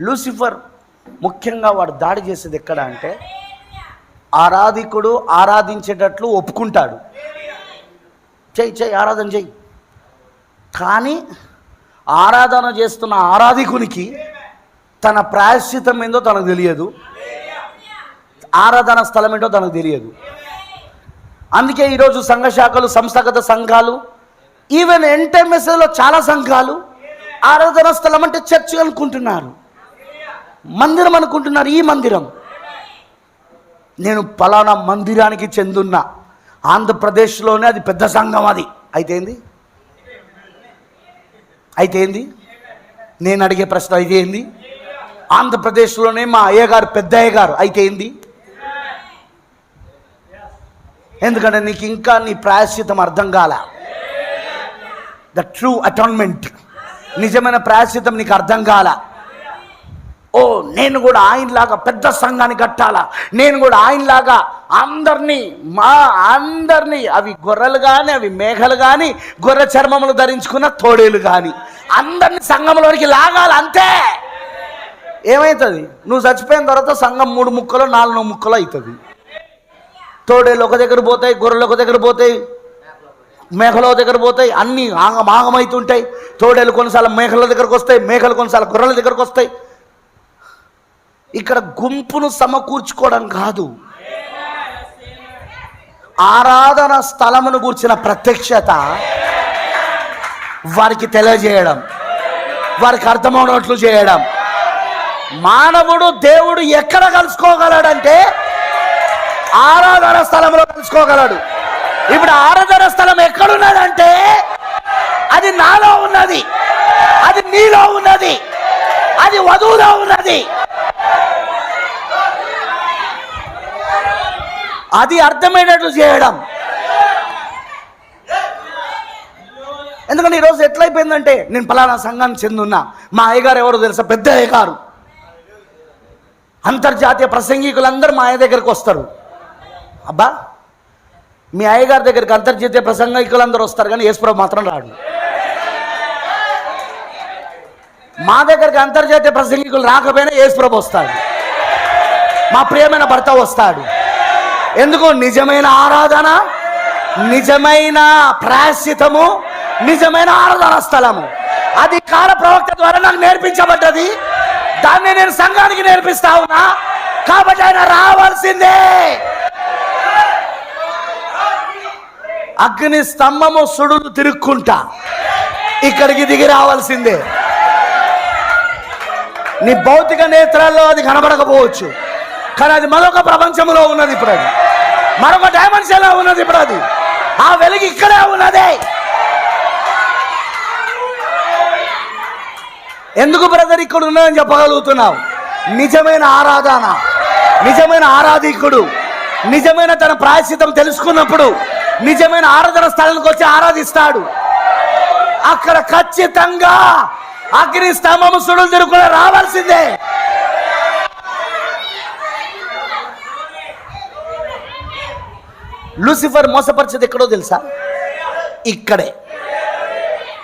Lucifer ముఖ్యంగా వాడు దాడి చేసేది ఎక్కడ అంటే ఆరాధికుడు ఆరాధించేటట్లు ఒప్పుకుంటాడు. చెయ్యి చెయ్యి ఆరాధన చెయ్యి కానీ ఆరాధన చేస్తున్న ఆరాధికునికి తన ప్రాయశ్చితం ఏందో తనకు తెలియదు. ఆరాధన స్థలం ఏంటో తనకు తెలియదు. అందుకే ఈరోజు సంఘ శాఖలు సంస్థాగత సంఘాలు ఈవెన్ ఎన్టైమెస్లో చాలా సంఘాలు ఆరాధన స్థలం అంటే చర్చ్ అనుకుంటున్నారు. మందిరం అనుకుంటున్నారు ఈ మందిరం. నేను పలానా మందిరానికి చెందున్న ఆంధ్రప్రదేశ్లోనే అది పెద్ద సంఘం అది. అయితే ఏంది? అయితే ఏంది? నేను అడిగే ప్రశ్న అయితే ఏంది? ఆంధ్రప్రదేశ్లోనే మా అయ్యగారు పెద్ద అయ్యగారు. అయితే ఏంది? ఎందుకంటే నీకు ఇంకా నీ ప్రాయశ్చితం అర్థం కాల. ద ట్రూ అటాన్మెంట్ నిజమైన ప్రాయశ్చితం నీకు అర్థం కాల. ఓ నేను కూడా ఆయనలాగా పెద్ద సంఘాన్ని కట్టాలా? నేను కూడా ఆయనలాగా అందరినీ మా అందరినీ అవి గొర్రెలు కానీ అవి మేఘలు కానీ గొర్రె చర్మములు ధరించుకున్న తోడేలు కానీ అందరినీ సంఘంలోనికి లాగాలి అంతే. ఏమవుతుంది నువ్వు చచ్చిపోయిన తర్వాత సంఘం మూడు ముక్కలు నాలుగు ముక్కలు అవుతుంది తోడేలు ఒక దగ్గర పోతాయి గొర్రెలు ఒక దగ్గర పోతాయి మేఘల దగ్గర పోతాయి అన్నీ ఆగమాగమవుతుంటాయి తోడేలు కొన్నిసార్లు మేఘల దగ్గరకు వస్తాయి మేఘలు కొన్నిసార్లు గొర్రెల దగ్గరకు వస్తాయి. ఇక్కడ గుంపును సమకూర్చుకోవడం కాదు. ఆరాధన స్థలమును కూర్చిన ప్రత్యక్షత వారికి తెలియజేయడం వారికి అర్థమవునట్లు చేయడం. మానవుడు దేవుడు ఎక్కడ కలుసుకోగలడంటే ఆరాధన స్థలంలో కలుసుకోగలడు. ఇప్పుడు ఆరాధన స్థలం ఎక్కడున్నదంటే అది నాలో ఉన్నది అది నీలో ఉన్నది అది వధువులో ఉన్నది. అది అర్థమైనట్లు చేయడం. ఎందుకంటే ఈరోజు ఎట్లయిపోయిందంటే నేను పలానా సంఘానికి చెందున్నా. మా అయ్యగారు ఎవరో తెలుసా? పెద్ద అయ్యగారు. అంతర్జాతీయ ప్రసంగికులందరూ మా అయ్య దగ్గరికి వస్తారు. అబ్బా మీ అయ్యగారి దగ్గరికి అంతర్జాతీయ ప్రసంగికులందరూ వస్తారు కానీ యేసుప్రభు మాత్రం రాడు. మా దగ్గరికి అంతర్జాతీయ ప్రసంగికులు రాకపోయినా యేసుప్రభు వస్తాడు. మా ప్రియమైన భర్త వస్తాడు. ఎందుకు? నిజమైన ఆరాధన నిజమైన ప్రాయశ్చితము నిజమైన ఆరాధన స్థలము. అది కాల ప్రవక్త ద్వారా నాకు నేర్పించబడ్డది. దాన్ని నేను సంఘానికి నేర్పిస్తా ఉన్నా. కాబట్టి ఆయన రావాల్సిందే. అగ్ని స్తంభము సుడులు తిరుక్కుంటా. ఇక్కడికి దిగి రావాల్సిందే. నీ భౌతిక నేత్రాల్లో అది కనబడకపోవచ్చు. కానీ అది మరొక ప్రపంచంలో ఉన్నది ఇప్పుడు అది. మరొక డైమెన్షన్లో ఉన్నది ఇప్పుడు అది. ఆ వెలుగు ఇక్కడే ఉన్నది. ఎందుకు బ్రదర్ ఇక్కడ ఉన్నదని చెప్పగలుగుతున్నావు? నిజమైన ఆరాధన నిజమైన ఆరాధికుడు నిజమైన తన ప్రాయశ్చితం తెలుసుకున్నప్పుడు నిజమైన ఆరాధన స్థలానికి వచ్చి ఆరాధిస్తాడు. అక్కడ ఖచ్చితంగా అగ్ని స్తంభము సుడులు తిరుగుకుండా రావాల్సిందే. లూసిఫర్ మోసపరిచేది ఎక్కడో తెలుసా? ఇక్కడే.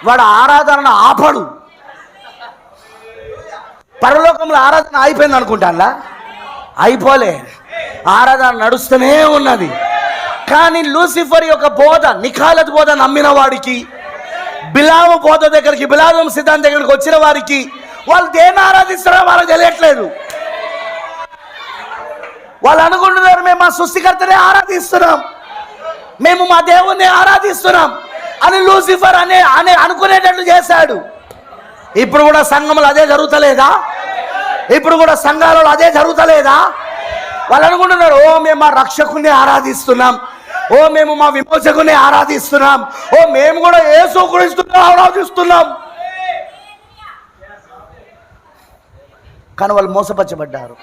వాడు ఆరాధన ఆపడు. పరలోకంలో ఆరాధన అయిపోయింది అనుకుంటానులా? అయిపోలే. ఆరాధన నడుస్తూనే ఉన్నది. కానీ లూసిఫర్ యొక్క బోధ నిఖాలత్ బోధ నమ్మిన వాడికి బిలాము బోధ దగ్గరికి బిలాము సిద్ధాంతం దగ్గరికి వచ్చిన వారికి వాళ్ళు దేన్ని ఆరాధిస్తారో వాళ్ళకి తెలియట్లేదు. వాళ్ళు అనుకుంటున్నారు మేము మా సృష్టికర్తనే ఆరాధిస్తున్నాం. మేము మా దేవుణ్ణి ఆరాధిస్తున్నాం అని లూసిఫర్ అనే అనే అనుకునేటట్లు చేశాడు. ఇప్పుడు కూడా సంఘంలో అదే జరుగుతలేదా? ఇప్పుడు కూడా సంఘాలలో అదే జరుగుతలేదా? వాళ్ళు అనుకుంటున్నారు ఓ మేము మా రక్షకుని ఆరాధిస్తున్నాం. ఓ మేము మా విమోచకుని ఆరాధిస్తున్నాం. ఓ మేము కూడా ఏసుక్రీస్తుని ఆరాధిస్తున్నాం. కానీ వాళ్ళు మోసపరచబడ్డారు.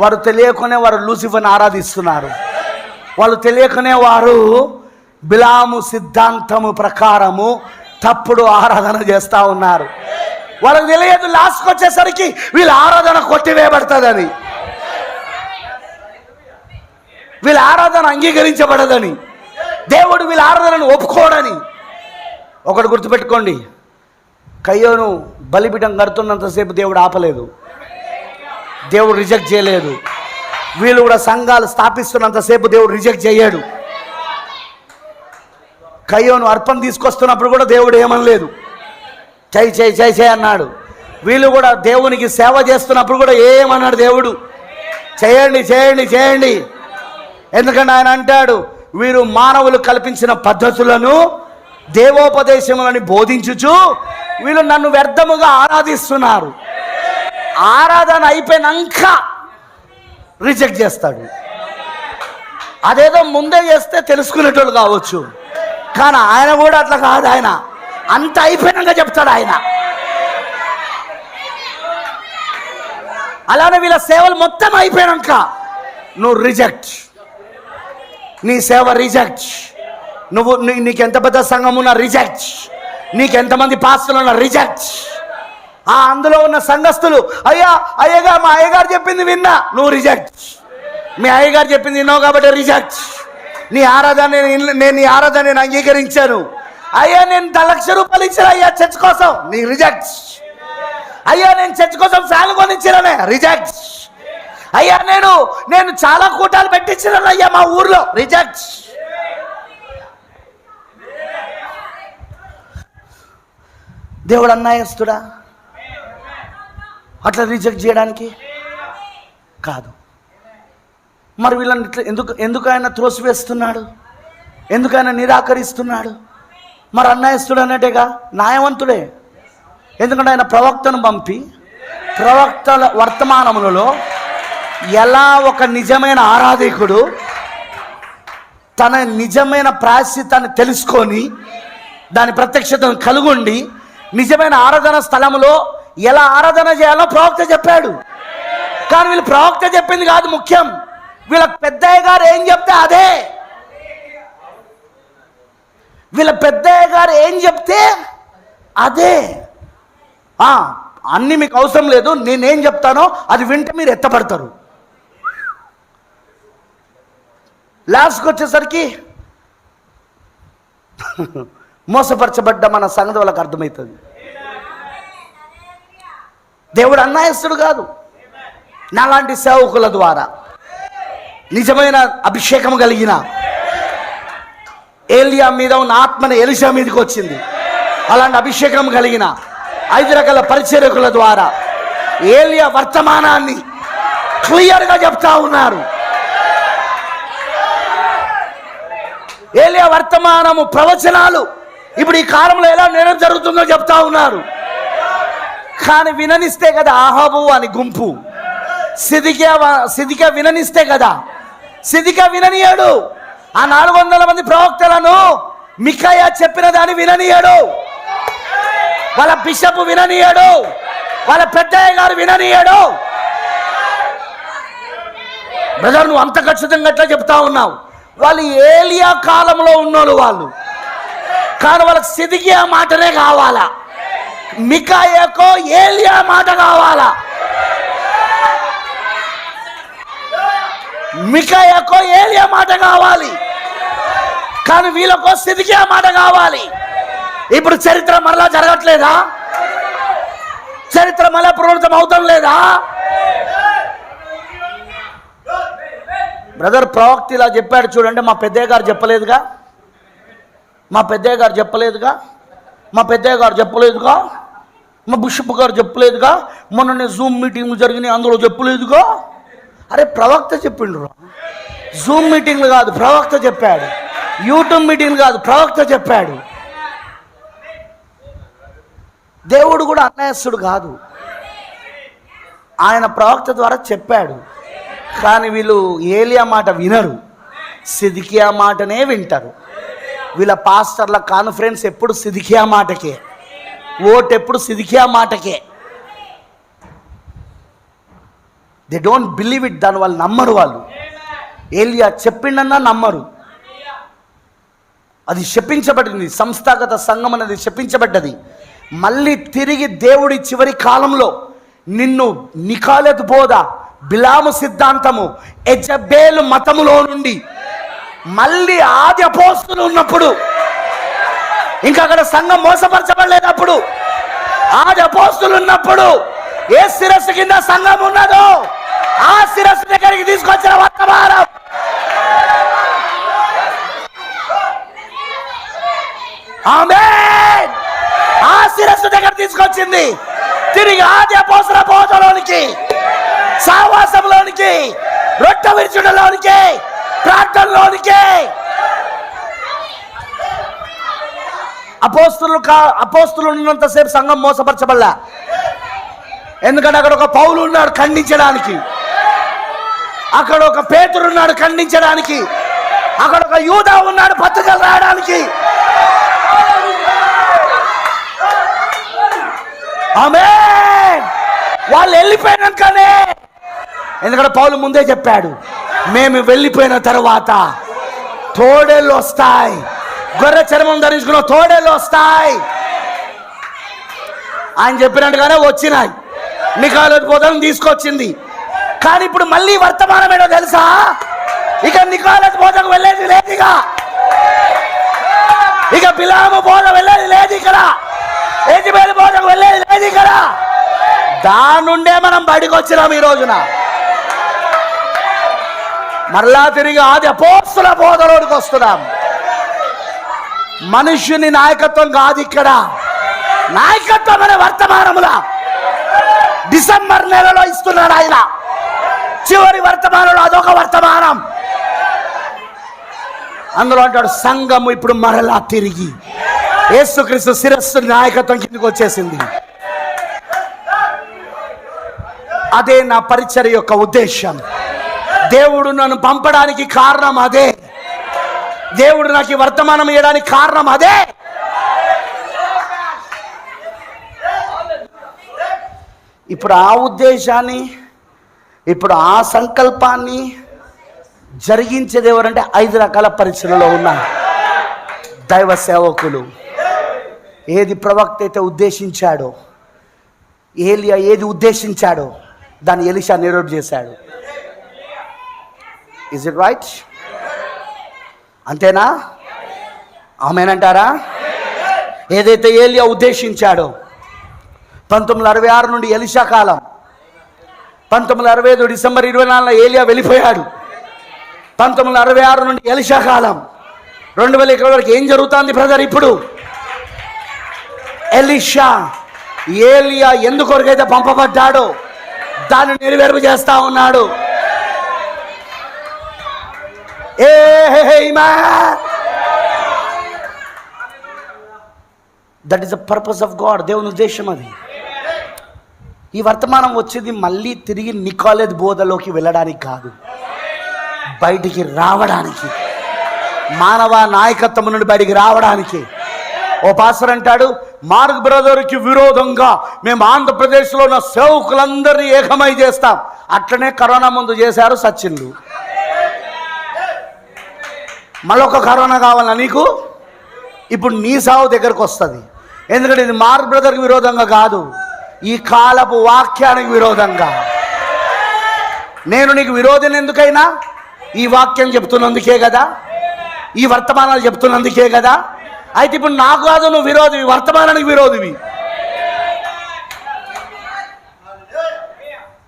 వారు తెలియకునే వారు లూసిఫర్ని ఆరాధిస్తున్నారు. వాళ్ళు తెలియకనే వారు బిలాము సిద్ధాంతము ప్రకారము తప్పుడు ఆరాధన చేస్తూ ఉన్నారు. వాళ్ళకి తెలియదు లాస్ట్కి వచ్చేసరికి వీళ్ళ ఆరాధన కొట్టివేయబడుతుందని. వీళ్ళ ఆరాధన అంగీకరించబడదని. దేవుడు వీళ్ళ ఆరాధనను ఒప్పుకోడని. ఒకటి గుర్తుపెట్టుకోండి కయ్యోను బలిపీఠం కడుతున్నంతసేపు దేవుడు ఆపలేదు. దేవుడు రిజెక్ట్ చేయలేదు. వీళ్ళు కూడా సంఘాలు స్థాపిస్తున్నంతసేపు దేవుడు రిజెక్ట్ చేయడు. కయ్యోను అర్పణ తీసుకొస్తున్నప్పుడు కూడా దేవుడు ఏమనలేదు. చై చై చై చై అన్నాడు. వీళ్ళు కూడా దేవునికి సేవ చేస్తున్నప్పుడు కూడా ఏమన్నాడు దేవుడు? చేయండి చేయండి చేయండి. ఎందుకంటే ఆయన అంటాడు వీరు మానవులు కల్పించిన పద్ధతులను దేవోపదేశములని బోధించుచు వీళ్ళు నన్ను వ్యర్థముగా ఆరాధిస్తున్నారు. ఆరాధన అయిపోయినాక రిజెక్ట్ చేస్తాడు. అదేదో ముందే చేస్తే తెలుసుకునేటోళ్ళు కావచ్చు. కానీ ఆయన కూడా అట్లా కాదు ఆయన. అంత అయిపోయినాక చెప్తాడు ఆయన. అలానే వీళ్ళ సేవలు మొత్తం అయిపోయినాక నువ్వు రిజెక్ట్. నీ సేవ రిజెక్ట్. నువ్వు నీకెంత నీకు ఎంత పెద్ద సంఘం ఉన్నా రిజెక్ట్. నీకు ఎంతమంది పాస్తులు ఉన్న రిజెక్ట్. ఆ అందులో ఉన్న సంఘస్థులు అయ్యా అయ్యగా మా అయ్యగారు చెప్పింది విన్నా నువ్వు రిజెక్ట్. మీ అయ్యగారు చెప్పింది విన్నావు కాబట్టి రిజెక్ట్. నీ ఆరాధన నేను నేను నీ ఆరాధన నేను అంగీకరించాను. అయ్యా నేను లక్ష రూపాయలు ఇచ్చాను అయ్యా చర్చ్ కోసం. నీ రిజెక్ట్. అయ్యా నేను చర్చ్ కోసం ఫ్యాన్ కొనిచ్చానే రిజెక్ట్. అయ్యా నేను నేను చాలా కూటాలు పెట్టించిన అయ్యా మా ఊర్లో రిజెక్ట్. దేవుడు అన్నాయస్తుడా అట్లా రిజెక్ట్ చేయడానికి? కాదు. మరి వీళ్ళని ఇట్లా ఎందుకు ఎందుకు ఆయన త్రోసివేస్తున్నాడు? ఎందుకు ఆయన నిరాకరిస్తున్నాడు? మరి అన్యాయస్తుడు అన్నట్టేగా న్యాయవంతుడే. ఎందుకంటే ఆయన ప్రవక్తను పంపి ప్రవక్తల వర్తమానములలో ఎలా ఒక నిజమైన ఆరాధికుడు తన నిజమైన ప్రాయశ్చిత్తాన్ని తెలుసుకొని దాని ప్రత్యక్షతను కలుగుండి నిజమైన ఆరాధన స్థలములో ఎలా ఆరాధన చేయాలో ప్రవక్త చెప్పాడు. కానీ వీళ్ళు ప్రవక్త చెప్పింది కాదు ముఖ్యం. వీళ్ళ పెద్దయ్య గారు ఏం చెప్తే అదే. వీళ్ళ పెద్దయ్య గారు ఏం చెప్తే అదే. ఆ, అన్ని మీకు అవసరం లేదు నేనేం చెప్తానో అది వింటే మీరు ఎత్తపడతారు. లాస్ట్కి వచ్చేసరికి మోసపరచబడ్డ మన సంగతి వాళ్ళకి అర్థమవుతుంది. దేవుడు అన్నాయస్తుడు కాదు. నాలాంటి సేవకుల ద్వారా. నిజమైన అభిషేకం కలిగిన ఏలియా మీద ఉన్న ఆత్మని ఎలిషా మీదకి వచ్చింది. అలాంటి అభిషేకం కలిగిన ఐదు రకాల పరిచర్యకుల ద్వారా ఏలియా వర్తమానాన్ని క్లియర్గా చెప్తా ఉన్నారు. ఏలియా వర్తమానము ప్రవచనాలు ఇప్పుడు ఈ కాలంలో ఎలా నేరం జరుగుతుందో చెప్తా ఉన్నారు. కానీ విననిస్తే కదా ఆహాబు అని గుంపు. సిదిక సిదిక విననిస్తే కదా. సిదిక విననీయాడు. ఆ నాలుగు వందల మంది ప్రవక్తలను మిఖయ చెప్పిన దాన్ని విననీయాడు. వాళ్ళ బిషప్ విననీయాడు. వాళ్ళ పెద్దయ్య గారు విననీయాడు. బ్రదర్ నువ్వు అంత ఖచ్చితంగా ఎట్లా చెప్తా ఉన్నావు? వాళ్ళు ఏలియా కాలంలో ఉన్నోళ్ళు వాళ్ళు. కానీ వాళ్ళకి సిదికియా మాటనే కావాలా? మికాయకో ఏలియా మాట కావాలా? మికాయకో ఏలియా మాట కావాలి. కానీ వీళ్ళకో సిదికియా మాట కావాలి. ఇప్పుడు చరిత్ర మరలా జరగట్లేదా? చరిత్ర మళ్ళా పునరుద్ధం అవుతాం లేదా? బ్రదర్ ప్రవక్త ఇలా చెప్పాడు చూడండి మా పెద్దయ్య గారు చెప్పలేదుగా? మా పెద్దయ్య గారు చెప్పలేదుగా? మా పెద్దయ్య గారు చెప్పలేదుగా? మా బిషప్ గారు చెప్పలేదుగా? మొన్న జూమ్ మీటింగ్ జరిగినాయి అందులో చెప్పలేదుగా? అరే ప్రవక్త చెప్పిండ్రు. జూమ్ మీటింగ్లు కాదు ప్రవక్త చెప్పాడు. యూట్యూబ్ మీటింగ్లు కాదు ప్రవక్త చెప్పాడు. దేవుడు కూడా అన్యాయస్తుడు కాదు. ఆయన ప్రవక్త ద్వారా చెప్పాడు. కానీ వీళ్ళు ఏలియా మాట వినరు. సిదికియా మాటనే వింటారు. వీళ్ళ పాస్టర్ల కాన్ఫరెన్స్ ఎప్పుడు సిదికియా మాటకే. ఓటెప్పుడు సిదికియా మాటకే. దే డోంట్ బిలీవ్ ఇట్ దాని వాళ్ళు నమ్మరు వాళ్ళు. ఏలియా చెప్పిండన్నా నమ్మరు. అది శపించబడింది సంస్థాగత సంఘం అనేది శపించబడ్డది మళ్ళీ తిరిగి దేవుడి చివరి కాలంలో నిన్ను నికాలెతు బోధ బిలాము సిద్ధాంతము ఎజబేలు మతములో నుండి మళ్ళీ ఆది అపోస్తులు ఉన్నప్పుడు ఇంకా అక్కడ సంఘం మోసపరచబడలేనప్పుడు ఆది అపోస్తులు ఉన్నప్పుడు ఏ శిరస్సు కింద సంఘం ఉన్నదో ఆ శిరస్సు దగ్గరికి తీసుకొచ్చిన వర్తమానం. ఆమె ఆ శిరస్సు దగ్గర తీసుకొచ్చింది. తిరిగి ఆది అపోసర బోధలోనికి సావాసంలోనికి రొట్టె విరుచుడలోనికి ప్రార్థనలోనికి అపోస్తులు కా అపోస్తులు ఉన్నంతసేపు సంఘం మోసపరచబడలా? ఎందుకంటే అక్కడ ఒక పౌలు ఉన్నాడు ఖండించడానికి. అక్కడ ఒక పేతురు ఉన్నాడు ఖండించడానికి. అక్కడ ఒక యూదా ఉన్నాడు పత్రికలు రాయడానికి. ఆమె వాళ్ళు వెళ్ళిపోయినాకనే. ఎందుకంటే పౌలు ముందే చెప్పాడు మేము వెళ్ళిపోయిన తర్వాత తోడేళ్ళు వస్తాయి. గొర్రె చర్మం ధరించుకున్న తోడేళ్ళు వస్తాయి ఆయన చెప్పినట్టుగానే వచ్చినాయి. నికాలత్ బోధన తీసుకొచ్చింది. కానీ ఇప్పుడు మళ్ళీ వర్తమానం ఏంటో తెలుసా? ఇక నికాలత్ బోధకు వెళ్ళేది లేదు ఇక. ఇక బిలాము బోధ వెళ్ళేది లేదు ఇక్కడ. ఏజిబేలు బోధకు వెళ్ళేది లేదు ఇక్కడ. దాని నుండే మనం బయటకు వచ్చినాం ఈ రోజున. మరలా తిరిగి ఆది అపోస్తుల బోధలోనికి వస్తున్నాం. మనుష్యుని నాయకత్వం కాదు ఇక్కడ. నాయకత్వం అనే వర్తమానములా డిసెంబర్ నెలలో ఇస్తున్నాడు ఆయన. చివరి వర్తమానంలో అదొక వర్తమానం. అందులో అంటాడు సంఘము ఇప్పుడు మరలా తిరిగి యేసుక్రీస్తు శిరస్సు నాయకత్వం కిందకు వచ్చేసింది. అదే నా పరిచర్ యొక్క ఉద్దేశం. దేవుడు నన్ను పంపడానికి కారణం అదే. దేవుడు నాకు ఈ వర్తమానం ఇవ్వడానికి కారణం అదే. ఇప్పుడు ఆ ఉద్దేశాన్ని ఇప్పుడు ఆ సంకల్పాన్ని జరిగించేది ఎవరంటే ఐదు రకాల పరిచయలో ఉన్న దైవ సేవకులు. ఏది ప్రవక్త అయితే ఉద్దేశించాడో ఏలియా ఏది ఉద్దేశించాడో దాన్ని ఎలిషా నిరోధ చేశాడు. ఇజ్ ఇట్ రైట్ అంతేనా? ఆమెనంటారా? ఏదైతే ఏలియా ఉద్దేశించాడో పంతొమ్మిది అరవై ఆరు నుండి ఎలిషా కాలం పంతొమ్మిది అరవై ఐదు డిసెంబర్ ఇరవై నాలుగులో ఏలియా వెళ్ళిపోయాడు. పంతొమ్మిది అరవై ఆరు నుండి ఎలిషా కాలం రెండు వేల ఇరవై వరకు ఏం జరుగుతుంది బ్రదర్ ఇప్పుడు? ఎలిషా ఏలియా ఎందుకొరకైతే పంపబడ్డాడో దాన్ని నెరవేర్పు చేస్తా ఉన్నాడు. Amen. That is the purpose of God దేవుని ఉద్దేశం అది. ఈ వర్తమానం వచ్చేది మళ్ళీ తిరిగి నికాలేజ్ బోధలోకి వెళ్ళడానికి కాదు. బయటికి రావడానికి. మానవ నాయకత్వం నుండి బయటికి రావడానికి. ఓ పాసర్ అంటాడు మార్గ్ బ్రదర్కి విరోధంగా మేము ఆంధ్రప్రదేశ్లో ఉన్న సేవకులందరినీ ఏకమై చేస్తాం. అట్లనే కరోనా ముందు చేశారు సచిన్లు. మళ్ళొక కరోనా కావాలా నీకు? ఇప్పుడు నీ సావు దగ్గరకు వస్తుంది. ఎందుకంటే ఇది మార్క్ బ్రదర్కి విరోధంగా కాదు ఈ కాలపు వాక్యానికి విరోధంగా. నేను నీకు విరోధం ఎందుకైనా? ఈ వాక్యం చెప్తున్నందుకే కదా? ఈ వర్తమానాలు చెప్తున్నందుకే కదా? అయితే ఇప్పుడు నాకు కాదు నువ్వు విరోధివి. వర్తమానానికి విరోధివి.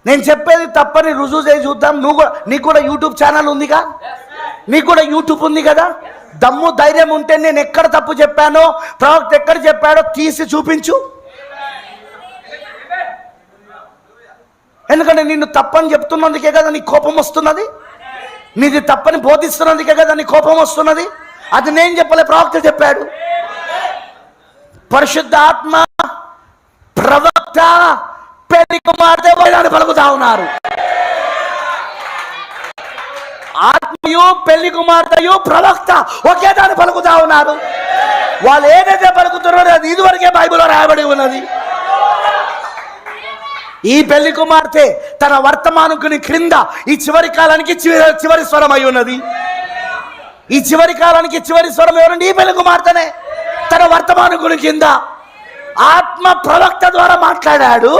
నేను చెప్పేది తప్పని రుజువు చేసి చూద్దాం. నువ్వు కూడా నీకు కూడా యూట్యూబ్ ఛానల్ ఉందిగా? నీకు కూడా యూట్యూబ్ ఉంది కదా? దమ్ము ధైర్యం ఉంటే నేను ఎక్కడ తప్పు చెప్పానో ప్రవక్త ఎక్కడ చెప్పాడో తీసి చూపించు. ఎందుకంటే నిన్ను తప్పని చెప్తున్నందుకే కదా నీ కోపం వస్తున్నది? నీది తప్పని బోధిస్తున్నందుకే కదా నీ కోపం వస్తున్నది? అది నేను చెప్పలే ప్రవక్త చెప్పాడు. పరిశుద్ధ ఆత్మ ప్రవక్త పెళ్ళి కుమార్తె పలుకుతా ఉన్నారు. ఆత్మయు పెళ్ళి కుమార్తెయు ప్రవక్త ఒకే దాన్ని పలుకుతా ఉన్నారు. వాళ్ళు ఏదైతే పలుకుతున్నారో అది ఇదివరకే బైబిల్లో రాయబడి ఉన్నది. ఈ పెళ్ళి కుమార్తె తన వర్తమానుకుని క్రింద ఈ చివరి కాలానికి చివరి చివరి స్వరం అయి ఉన్నది. ఈ చివరి కాలానికి చివరి స్వరం ఎవరండి? ఈ పెళ్ళి కుమార్తెనే. తన వర్తమానుకుని కింద ఆత్మ ప్రవక్త ద్వారా మాట్లాడాడు.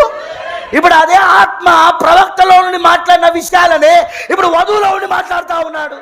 ఇప్పుడు అదే ఆత్మ ప్రవక్తలో నుండి మాట్లాడిన విషయాలనే ఇప్పుడు వధువులో నుండి మాట్లాడుతూ ఉన్నాడు.